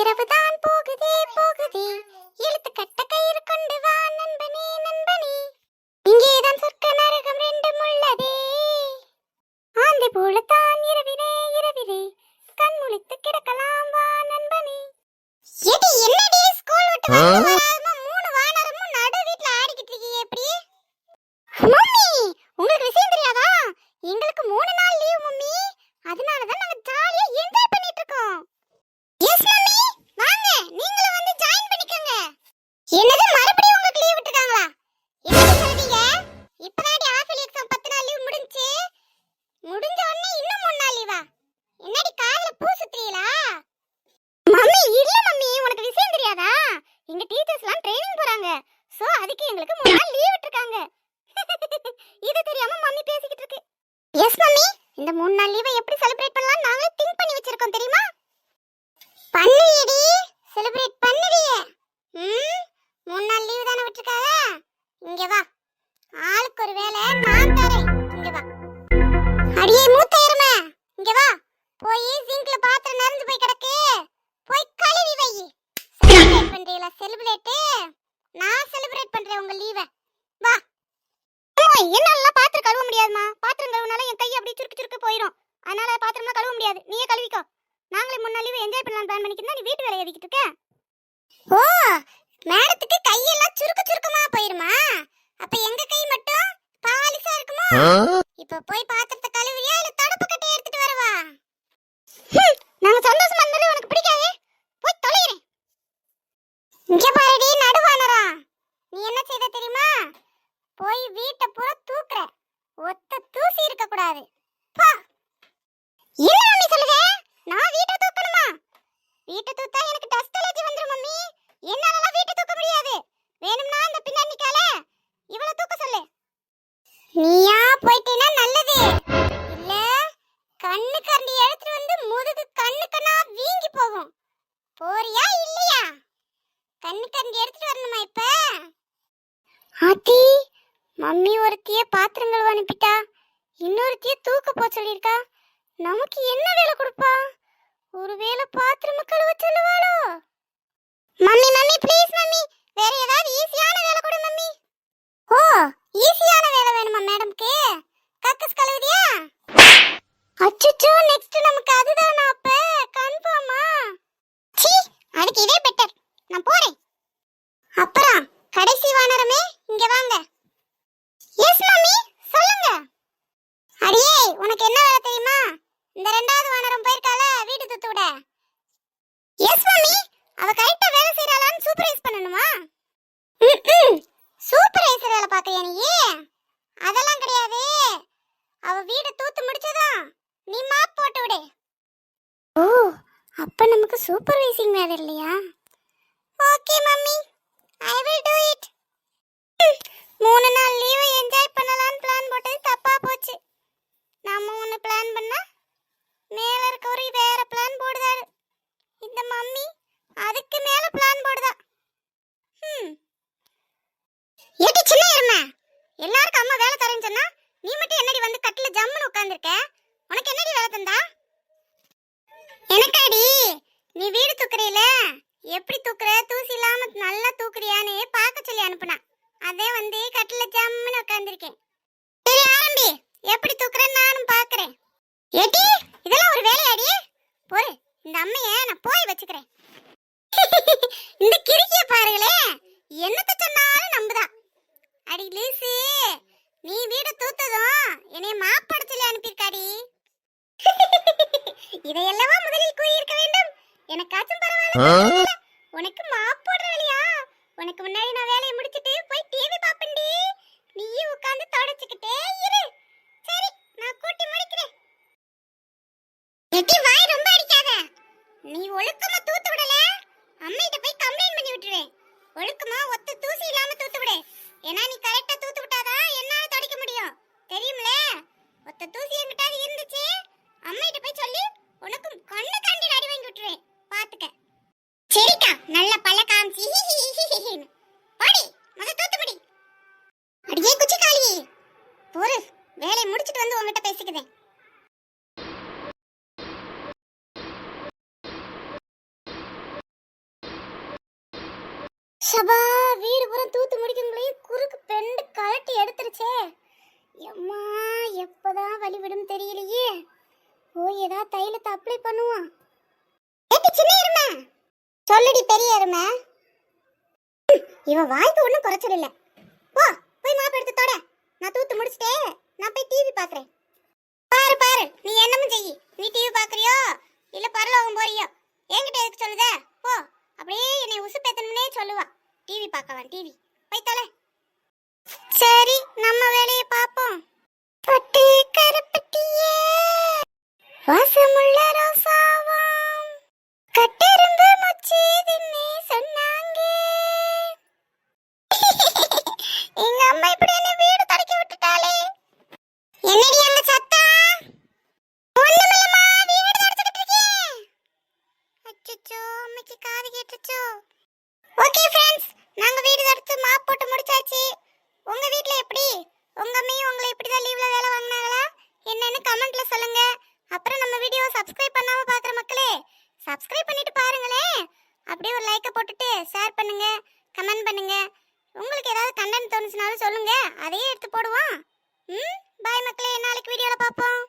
இரவுதான் போகுதே போகுதே. இழுத்து கட்ட கயிறு கொண்டு வா நண்பனே நண்பனே. இங்கேதான் சொர்க்க நரகம் ரெண்டும் உள்ளதே. ஆந்தை போலத்தான் இரவிலே இரவிலே. கண் முழித்து கிடக்கலாம் வா நண்பனே. எடி என்னடி ஸ்கூல் விட்டு எங்க டீச்சர்ஸ்லாம் ட்ரைனிங் போறாங்க. சோ அதுக்கு எங்களுக்கு மூணு நாள் லீவ் விட்டுருக்காங்க. இது தெரியாம மம்மி பேசிக்கிட்டு இருக்கு. Yes mummy. இந்த மூணு நாள் லீவை எப்படி செலிப்ரேட் பண்ணலாம் நாங்களே திங்க் பண்ணி வச்சிருக்கோம் தெரியுமா? பண்ணுவியடி செலிப்ரேட் உங்க லீவை வா. என்னால பாத்திரம் கழுவ முடியாதுமா பாத்திரம் கழுவுனால என் கை அப்படியே சுருக்கு சுருக்கு போயிடும் அதனால பாத்திரம்லாம் கழுவ முடியாது. நீயே கழுவிக்கோ. நாங்களே முன்னாலே என்ஜாய் பண்ணலாம் பிளான் பண்ணிக்கிட்டு நீ வீட்டு வேலையை எதிக்கிட்டு இருக்க? ஓ மேடத்துக்கு கையெல்லாம் சுருக்கு சுருக்கமா போயிருமா? அப்ப எங்க கை மட்டும் பாலிசா இருக்குமா? இப்ப போய் பாத்திரத்தை கழுவுறியா இல்ல தடுப்பு கட்டை எடுத்துட்டு வரவா? நாங்க சந்தோஷமா இருந்தது உனக்கு பிடிக்காதே. போய் தொலைகிறேன். இங்க பாருடி நடுவானரா நீ என்ன செய்த தெரியுமா போய் வீட்டை பூரா தூக்குற ஒத்த தூசி இருக்க கூடாது பா என்ன மம்மி சொல்லுங்க நான் வீட்டை தூக்கணுமா வீட்டை தூத்தா எனக்கு டஸ்ட் அலர்ஜி வந்துரும் மம்மி. என்னால வீட்டை தூக்க முடியாது. வேணும்னா அந்த பின்னாடி கால இவள தூக்க சொல்லு. நீயா போயிட்டேனா நல்லது. இல்ல கண்ணு கரண்டி எடுத்துட்டு வந்து முதுகு கண்ணு கண்ணா வீங்கி போகும். போறியா இல்லையா? கண்ணு கரண்டி எடுத்துட்டு வரணுமா இப்ப? ஆத்தி மம்மி ஒருத்திய பாத்திரம் கழுவ அனுப்பிட்டா இன்னொருத்திய தூக்க போ சொல்லியிருக்கா. நமக்கு என்ன வேலை கொடுப்பா? ஒருவேளை பாத்திரம கழுவ சொல்லுவாளோ? Mummy mummy please mummy. வேற ஏதாவது ஈஸியான வேலை கொடு மம்மி. ஓ ஈஸியான வேலை வேணுமா மேடம்க்கு கக்கஸ் கழுவுதியா? அச்சச்சோ நெக்ஸ்ட் நமக்கு அதுதானா அப்ப கன்ஃபார்மா சீ அதுக்கு இதே பெட்டர் நான் போறேன் அப்புறம் கடைசி வானரமே இங்க வாங்க எஸ் மம்மி சொல்லுங்க அடியே உனக்கு என்ன வேலை தெரியுமா இந்த ரெண்டாவது வானரம் போயிருக்கால வீட்டு தூத்து விட எஸ் மம்மி அவ கரெக்டா வேலை செய்யறாளான்னு சூப்பர்வைஸ் பண்ணணுமா சூப்பர்வைசர் வேலை பார்க்கறியா நீ அதெல்லாம் கிடையாது அவ வீடு தூத்து முடிச்சதும் நீ மாப் போட்டு விடு ஓ அப்ப நமக்கு சூப்பர்வைசிங் வேற இல்லையா? Okay mummy I will do it மூணு நாள் லீவ் என்ஜாய் பண்ணலாம்னு பிளான் போட்டது தப்பா போச்சு. நாம ஒன்று பிளான் பண்ணா மேல இருக்கவரு வேற பிளான் போடுதாரு. இந்த மம்மி அதுக்கு மேல பிளான் போடுதா. ம் ஏடி சின்ன எருமை. எல்லாருக்கும் அம்மா வேலை தரேன்னு சொன்னா நீ மட்டும் என்னடி வந்து கட்டில ஜம்முன்னு உட்காந்துருக்க உனக்கு என்னடி வேலை தந்தா? எனக்காடி நீ வீடு தூக்குறீல எப்படி தூக்குற? தூசி இல்லாம நல்லா தூக்குறியான்னு பார்க்க சொல்லி அனுப்புனா அதே வந்து கட்டில ஜம்முன்னு உட்காந்துருக்கேன் சரி ஆரம்பி. எப்படி தூக்குறேன்னு நானும் பாக்குறேன் ஏடி இதெல்லாம் ஒரு வேலையாடி? போரு இந்த அம்மைய நான் போய் வச்சுக்கிறேன். இந்த கிறுக்கிய பாருங்களே என்னத்த சொன்னாலும் நம்புதான். அடி லீசி நீ வீடு தூத்ததும் என்னைய மாப்பாட சொல்லி அனுப்பியிருக்காடி. இதையெல்லவா முதலில் கூறியிருக்க வேண்டும்? எனக்காச்சும் பரவாயில்ல. உனக்கு மாப் போடுற வேலையா உனக்கு முன்னாடி நான் வேலையை முடிச்சிட்டு போய் டிவி பாப்பண்டி நீயும் உட்கார்ந்து தொடச்சுக்கிட்டே இரு. சரி நான் கூட்டி முடிக்கிறேன். எட்டி வாய் ரொம்ப அடிக்காத. நீ ஒழுக்கமா தூத்து விடல. அம்மிட்ட போய் கம்ப்ளைண்ட் பண்ணி விட்டுருவேன். ஒழுக்கமா ஒத்த தூசி இல்லாம தூத்து விடு. ஏன்னா நீ கரெக்டா தூத்து விட்டாதான் என்னால தொடக்க முடியும். தெரியும்ல ஒத்த தூசி என்கிட்ட இருந்துச்சு. அம்மிட்ட போய் சொல்லி வேலையை முடிச்சிட்டு வந்து உங்ககிட்ட பேசிக்கிறேன் சபா வீடு பூரா தூத்து முடிக்கங்களையும் குறுக்கு பெண்டு கழட்டி எடுத்துருச்சே. எம்மா எப்பதான் வழி விடும் தெரியலையே. போய் ஏதாவது தைலத்தை அப்ளை பண்ணுவான் ஏட்டி சின்ன எருமை. சொல்லுடி பெரிய எருமை. இவன் வாய்க்கு ஒன்றும் குறைச்சல் இல்லை. போ போய் மாப்பு எடுத்து தொட. நான் தூத்து முடிச்சிட்டே. நான் போய் டிவி பாக்குறேன் பாரு பாரு. நீ என்னமும் செய்யி. நீ டிவி பாக்குறியோ இல்ல பரலோகம் போறியோ? என்கிட்ட எதுக்கு சொல்லுத? போ. அப்படியே என்னை உசுப்பேத்தணும்னே சொல்லுவா. டிவி பார்க்கலாம் டிவி போய் தொலை. சரி நம்ம வேலையை பார்ப்போம். பட்டி கருப்பட்டியே. ஒரு லைக்கை போட்டுட்டு ஷேர் பண்ணுங்க கமெண்ட் பண்ணுங்க. உங்களுக்கு ஏதாவது கண்டென்ட் தோணுச்சுனாலும் சொல்லுங்க. அதையே எடுத்து போடுவோம். ம்? பாய் மக்களே நாளைக்கு வீடியோவில் பார்ப்போம்.